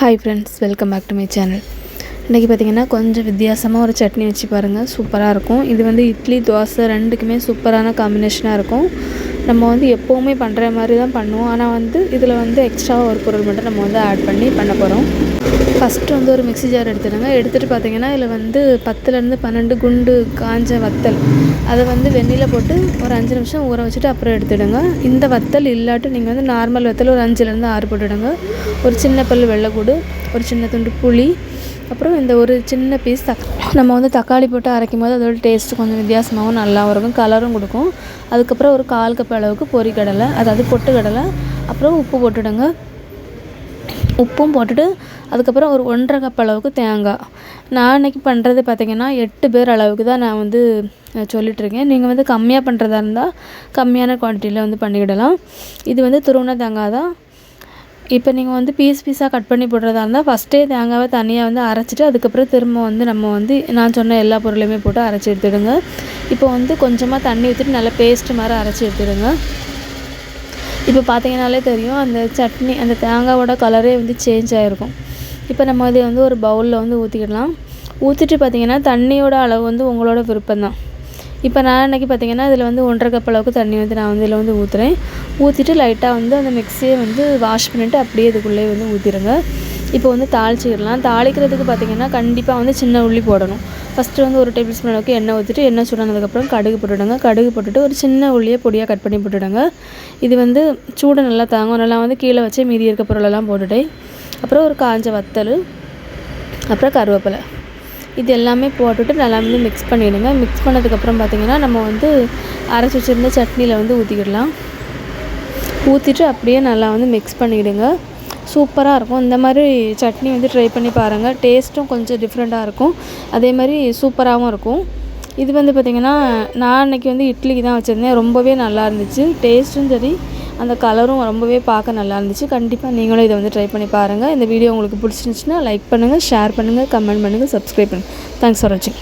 Hi friends welcome back to my channel இன்றைக்கி பார்த்தீங்கன்னா கொஞ்சம் வித்தியாசமாக ஒரு சட்னி வச்சு பாருங்கள் சூப்பராக இருக்கும். இது வந்து இட்லி தோசை ரெண்டுக்குமே சூப்பரான காம்பினேஷனாக இருக்கும். நம்ம வந்து எப்போவுமே பண்ணுற மாதிரி தான் பண்ணுவோம். ஆனால் வந்து இதில் வந்து எக்ஸ்ட்ராவாக ஒரு பொருள் மட்டும் நம்ம வந்து ஆட் பண்ணி பண்ண போகிறோம் ஃபஸ்ட்டு வந்து ஒரு மிக்ஸி ஜார் எடுத்துடுங்க. எடுத்துகிட்டு பார்த்தீங்கன்னா இதில் வந்து பத்துலேருந்து பன்னெண்டு குண்டு காஞ்ச வத்தல். அதை வந்து வெந்நியில் போட்டு ஒரு அஞ்சு நிமிஷம் ஊற வச்சுட்டு அப்புறம் எடுத்துடுங்க. இந்த வத்தல் இல்லாட்டும் நீங்கள் வந்து நார்மல் வத்தல் ஒரு அஞ்சுலேருந்து ஆறு போட்டுடுங்க. ஒரு சின்ன பல் வெள்ளைக்கூடு ஒரு சின்ன துண்டு புளி அப்புறம் இந்த ஒரு சின்ன பீஸ் தக் நம்ம வந்து தக்காளி போட்டு அரைக்கும் போது அதோட டேஸ்ட்டு கொஞ்சம் வித்தியாசமாகவும் நல்லாவும் இருக்கும் கலரும் கொடுக்கும். அதுக்கப்புறம் ஒரு கால் கப் அளவுக்கு பொரிக்கடலை அதாவது பொட்டு கடலை அப்புறம் உப்பு போட்டுடுங்க. உப்பும் போட்டுட்டு அதுக்கப்புறம் ஒரு ஒன்றரை கப் அளவுக்கு தேங்காய். நான் இன்றைக்கி பண்ணுறது பார்த்திங்கன்னா எட்டு பேர் அளவுக்கு தான் நான் வந்து சொல்லிகிட்ருக்கேன் நீங்கள் வந்து கம்மியாக பண்ணுறதா இருந்தால் கம்மியான குவான்டிட்டியில் வந்து பண்ணிக்கிடலாம். இது வந்து துருவன தேங்காய் தான். இப்போ நீங்கள் வந்து பீஸ் பீஸாக கட் பண்ணி போடுறதா இருந்தால் ஃபஸ்ட்டே தேங்காவை தனியாக வந்து அரைச்சிட்டு அதுக்கப்புறம் திரும்ப வந்து நம்ம வந்து நான் சொன்ன எல்லா பொருளையுமே போட்டு அரைச்சி எடுத்துடுங்க. இப்போ வந்து கொஞ்சமாக தண்ணி ஊற்றிட்டு நல்லா பேஸ்ட் மாதிரி அரைச்சி எடுத்துடுங்க. இப்போ பார்த்தீங்கனாலே தெரியும் அந்த சட்னி அந்த தேங்காவோட கலரே வந்து சேஞ்ச் ஆகிருக்கும் இப்போ நம்ம இதை வந்து ஒரு பவுலில் வந்து ஊற்றிக்கிடலாம் ஊற்றிட்டு பார்த்தீங்கன்னா தண்ணியோட அளவு வந்து உங்களோட விருப்பம் தான் இப்போ நான் இன்றைக்கி பார்த்தீங்கன்னா இதில் வந்து ஒன்றரை கப் அளவுக்கு தண்ணி வந்து நான் வந்து இதில் வந்து ஊற்றுறேன் ஊற்றிட்டு லைட்டாக வந்து அந்த மிக்ஸியை வந்து வாஷ் பண்ணிவிட்டு அப்படியே இதுக்குள்ளேயே வந்து ஊற்றிடுங்க இப்போ வந்து தாளிச்சிக்கிடலாம் தாளிக்கிறதுக்கு பார்த்தீங்கன்னா கண்டிப்பாக வந்து சின்ன உள்ளி போடணும். ஃபஸ்ட்டு வந்து ஒரு டேபிள் ஸ்பூன் அளவுக்கு எண்ணெய் ஊற்றிட்டு எண்ணெய் சூடானதுக்கப்புறம் கடுகு போட்டுவிடுங்க கடுகு போட்டுட்டு ஒரு சின்ன உள்ளியை பொடியாக கட் பண்ணி போட்டுவிடுங்க இது வந்து சூடு நல்லா தாங்கும். நல்லா வந்து கீழே வச்சு மீதி இருக்க பொருளெல்லாம் போட்டுட்டு அப்புறம் ஒரு காஞ்ச வத்தல் அப்புறம் கருவேப்பிலை. இது எல்லாமே போட்டுட்டு நல்லா வந்து மிக்ஸ் பண்ணிவிடுங்க மிக்ஸ் பண்ணதுக்கப்புறம் பார்த்திங்கன்னா நம்ம வந்து அரைச்சி வச்சுருந்த சட்னியில் வந்து ஊற்றிக்கிடலாம் ஊற்றிட்டு அப்படியே நல்லா வந்து மிக்ஸ் பண்ணிவிடுங்க சூப்பராக இருக்கும். இந்த மாதிரி சட்னி வந்து ட்ரை பண்ணி பாருங்கள் டேஸ்ட்டும் கொஞ்சம் டிஃப்ரெண்ட்டாக இருக்கும். அதே மாதிரி சூப்பராகவும் இருக்கும். இது வந்து பார்த்திங்கன்னா நான் அன்றைக்கி வந்து இட்லிக்கு தான் வச்சுருந்தேன். ரொம்பவே நல்லா இருந்துச்சு. டேஸ்ட்டும் சரி அந்த கலரும் ரொம்பவே பார்க்க நல்லா இருந்துச்சு. கண்டிப்பாக நீங்களும் இதை வந்து ட்ரை பண்ணி பாருங்கள் இந்த வீடியோ உங்களுக்கு பிடிச்சிருந்துச்சின்னா லைக் பண்ணுங்கள் ஷேர் பண்ணுங்கள் கமெண்ட் பண்ணுங்கள் சப்ஸ்கிரைப் பண்ணுங்கள் தேங்க்ஸ் ஃபார் வாட்சிங்